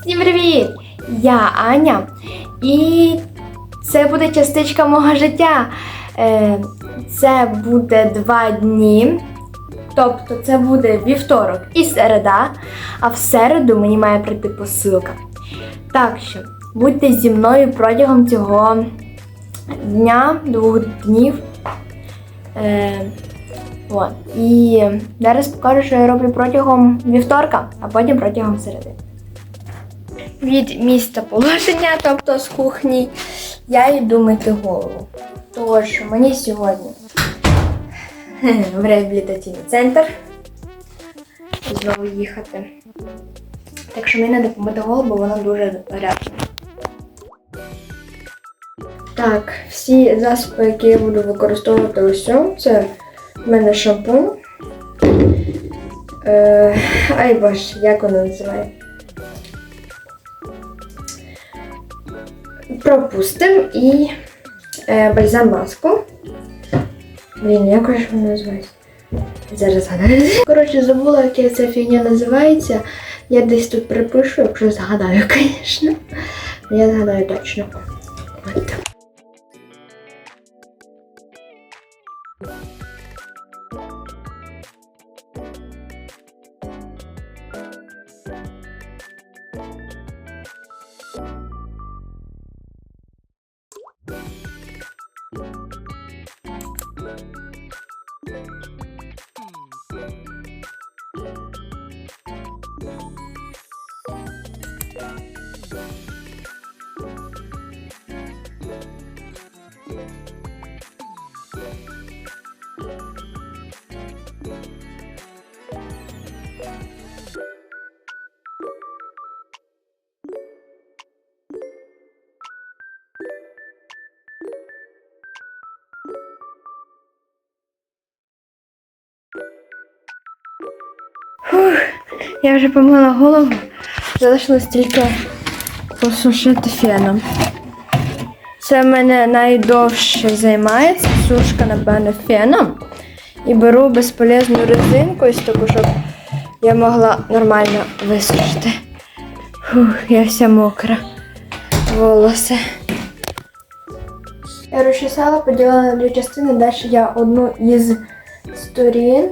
Всім привіт! Я Аня, і це буде частичка мого життя. Е, Це буде два дні. Тобто це буде вівторок і середа, а в середу мені має прийти посилка. Так що будьте зі мною протягом цього дня, двох днів. Е, от. І зараз покажу, що я роблю протягом вівторка, а потім протягом середи. Від місця положення, тобто з кухні, я йду мити голову. Тож мені сьогодні в реабілітаційний центр знову їхати. Так що мені треба помити голову, бо вона дуже гаряча. Так, всі засоби, які я буду використовувати усьому, це в мене шампунь. Е, ай боже, як воно називає? Пропустим і е, бальзам маску. Блін, як же воно називається? Зараз згадаю. Коротше, забула, як ця фігня називається. Я десь тут припишу, якщо згадаю, звісно. Я згадаю точно. От. Я вже помила голову. Залишилось тільки посушити феном. Це в мене найдовше займається сушка, напевно, феном. І беру безполезну резинку із того, щоб я могла нормально висушити. Фух, я вся мокра. Волоси. Я розчесала, поділила на дві частини. Далі я одну із сторін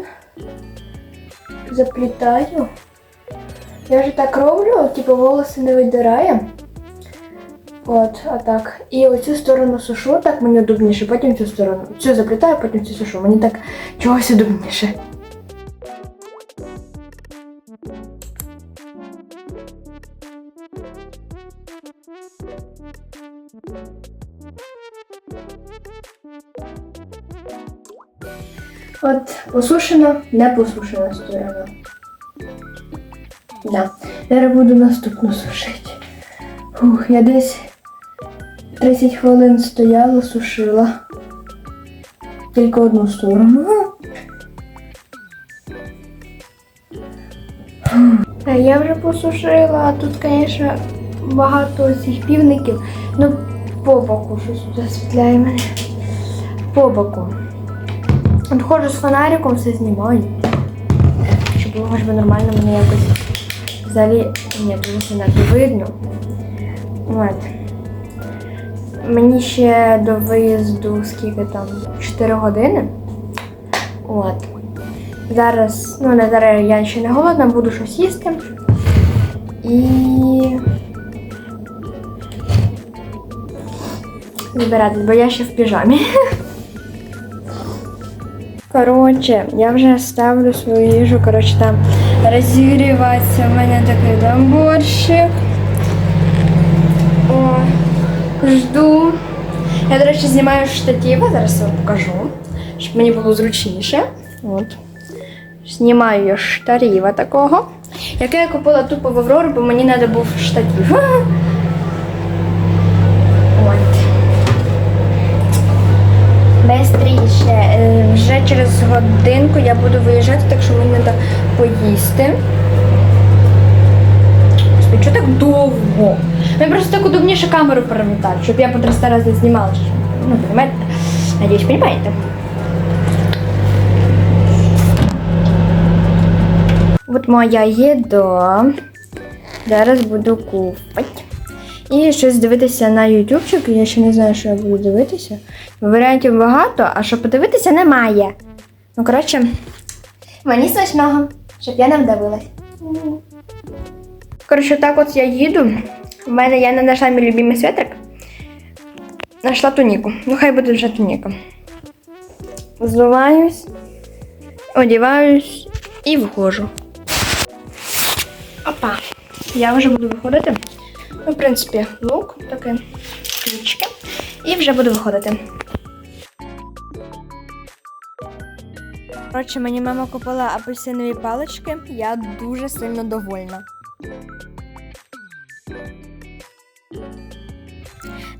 заплітаю. Я же так роблю, типу волоси не видираю. От, а так. І оцю сторону сушу, так мені удобніше, потім цю сторону. Цю заплітаю, потім цю сушу. Мені так чогось удобніше. От посушена, не посушена сторона. Да. Зараз буду наступну сушити. Фух, я десь 30 хвилин стояла, сушила. Тільки одну сторону. Я вже посушила, а тут, звісно, багато цих півників. Ну, по боку щось тут освітляє мене. По боку. От ходжу з фонариком, все знімаю. Щоб було хоч би нормально мене якось взагалі ні, тому що навіть видно. От. Мені ще до виїзду скільки там 4 години. От. Зараз, ну не зараз я ще не голодна, буду щось їсти. І збиратись, бо я ще в піжамі. Коротше, я вже ставлю свою їжу, коротше, там розігріватися. У мене такий там борщик. О, жду. Я, до речі, знімаю штатива, зараз вам покажу, щоб мені було зручніше. От. Знімаю я штатива такого. Яке я купила тупо в Аврору, бо мені треба був штатив. Бестріше. Е, Вже через годинку я буду виїжджати, так що мені треба поїсти. Чого так довго? Мені просто так удобніше камеру перевертати, щоб я по 300 разів знімала. Ну, понимаете? Надіюсь, понимаете? Вот моя еда. Зараз буду купити. І щось дивитися на ютубчик. Я ще не знаю, що я буду дивитися. Варіантів багато, а що подивитися немає. Ну, коротше, мені смачного, щоб я не вдавилась. Коротше, так от я їду. У мене я не знайшла мій любимий светрик. Нашла туніку. Ну, хай буде вже туніка. Зливаюсь, одіваюсь і виходжу. Опа. Я вже буду виходити. Ну, в принципі, лук, таке, ключики. І вже буду виходити. Коротше, мені мама купила апельсинові палички. Я дуже сильно довольна.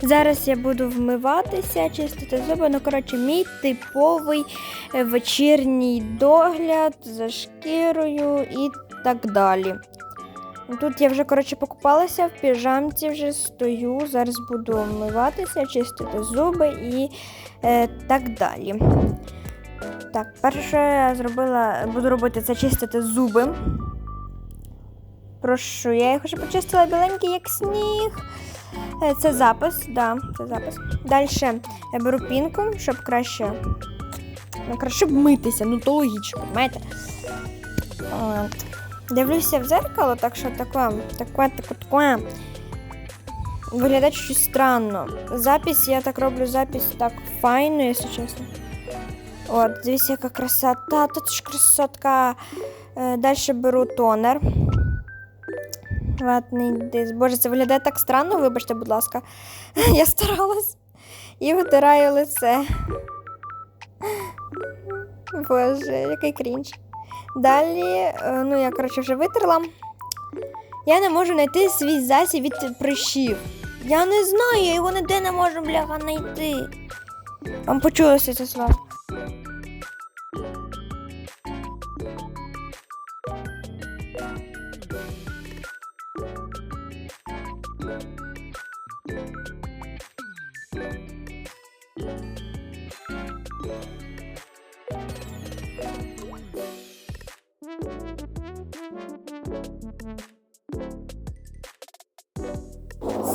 Зараз я буду вмиватися, чистити зуби. Ну, коротше, мій типовий е, вечірній догляд за шкірою і так далі. Тут я вже, коротше, покупалася в піжамці, вже стою. Зараз буду вмиватися, чистити зуби і е, так далі. Так, перше, що я зробила, буду робити, це чистити зуби. Прошу, я їх вже почистила біленькі, як сніг. Е, Це запис, да, це запис. Далі я беру пінку, щоб краще. Ну, краще б митися, ну то логічно, знаєте. От. Дивлюся в зеркало, так що таке, таке, таке, таке. Виглядає щось странно. Запись, я так роблю запись так файно, якщо чесно. От, дивіться, яка красота, тут ж красотка. Е, Далі беру тонер. Ватний диск. Боже, це виглядає так странно, вибачте, будь ласка. Я старалась. І витираю лице. Боже, який крінж. Далі, е, ну я, коротше, вже витерла. Я не можу знайти свій засіб від прищів. Я не знаю, я його ніде не можу, бляха, знайти. Вам почулося це слово.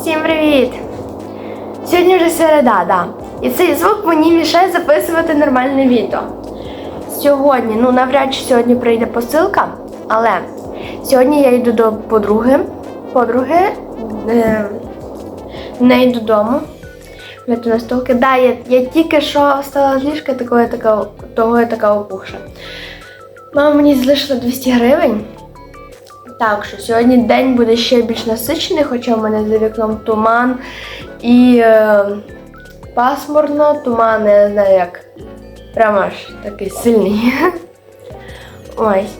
Всім привіт! Сьогодні вже середа, да. І цей звук мені мішає записувати нормальне відео. Сьогодні, ну навряд чи сьогодні прийде посилка, але сьогодні я йду до подруги. Подруги е, не йду додому. Для настолки. Да, я, я тільки що встала з ліжка, такого я така, така опухша. Мама мені залишила 200 гривень. Так що сьогодні день буде ще більш насичений, хоча в мене за вікном туман і е, пасмурно, туман, я не знаю як. Прямо аж такий сильний. Ось.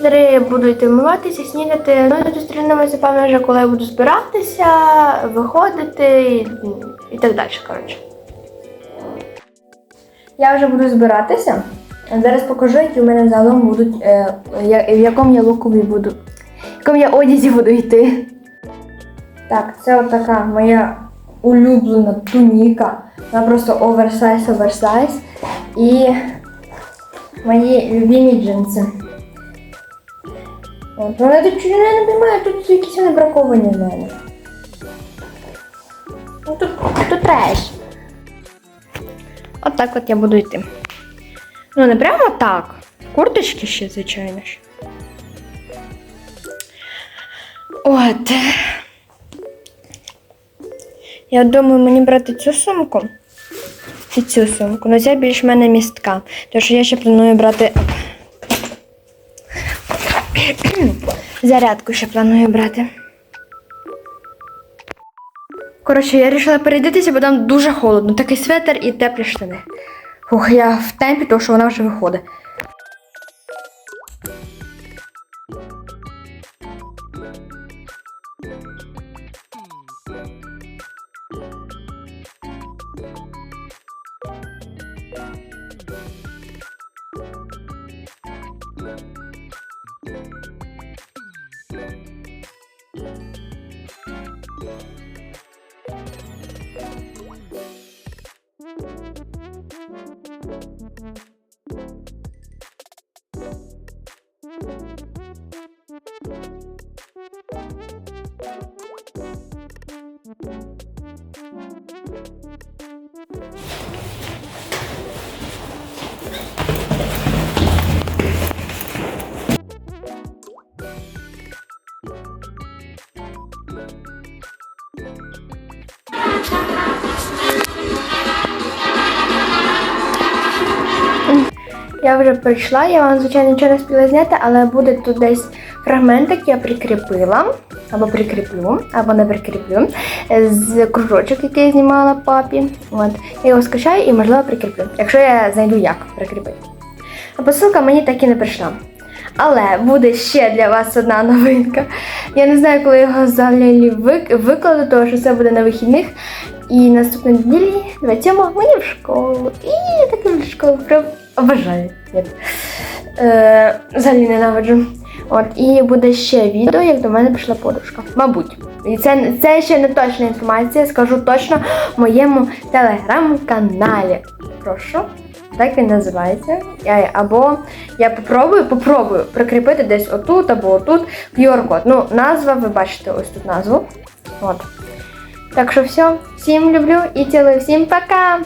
Зараз я буду йти вмиватися, снідати. Ну і зустрінемося, певно, вже коли я буду збиратися, виходити і, і так далі. коротше. Я вже буду збиратися. Зараз покажу, які в мене загалом будуть, е, в якому я лукові буду, в я одязі буду йти. Так, це отака моя улюблена туніка. Вона просто оверсайз, оверсайз. І мої любимі джинси. От, вони тут чуть не розумію, тут якісь вони браковані в мене. Ну, тут, тут треш. От так от я буду йти. Ну, не прямо так. Курточки ще, звичайно ж. От. Я думаю, мені брати цю сумку і цю сумку. Ну, ця більш в мене містка. Що я ще планую брати. Зарядку ще планую брати. Коротше, я вирішила перейдитися, бо там дуже холодно. Такий светр і теплі штани. Фух, я в темпі, тому що вона вже виходить. Thank you. Я вже прийшла, я вам, звичайно, нічого не спіла зняти, але буде тут десь фрагментик, я прикріпила, або прикріплю, або не прикріплю, з кружочок, який я знімала папі. От. Я його скачаю і, можливо, прикріплю, якщо я знайду як прикріпити. А посилка мені так і не прийшла. Але буде ще для вас одна новинка. Я не знаю, коли його взагалі викладу, тому що це буде на вихідних. І наступної неділі, 27 мені в школу. І я так люблю школу. Прям обожаю. Е, взагалі ненавиджу. От, і буде ще відео, як до мене прийшла подружка. Мабуть. І це, це ще не точна інформація, скажу точно в моєму телеграм-каналі. Прошу. Так він називається. Я, або я попробую, попробую прикріпити десь отут або отут QR-код. Ну, назва, ви бачите ось тут назву. От. Так що все, всім люблю і цілую, всім пока!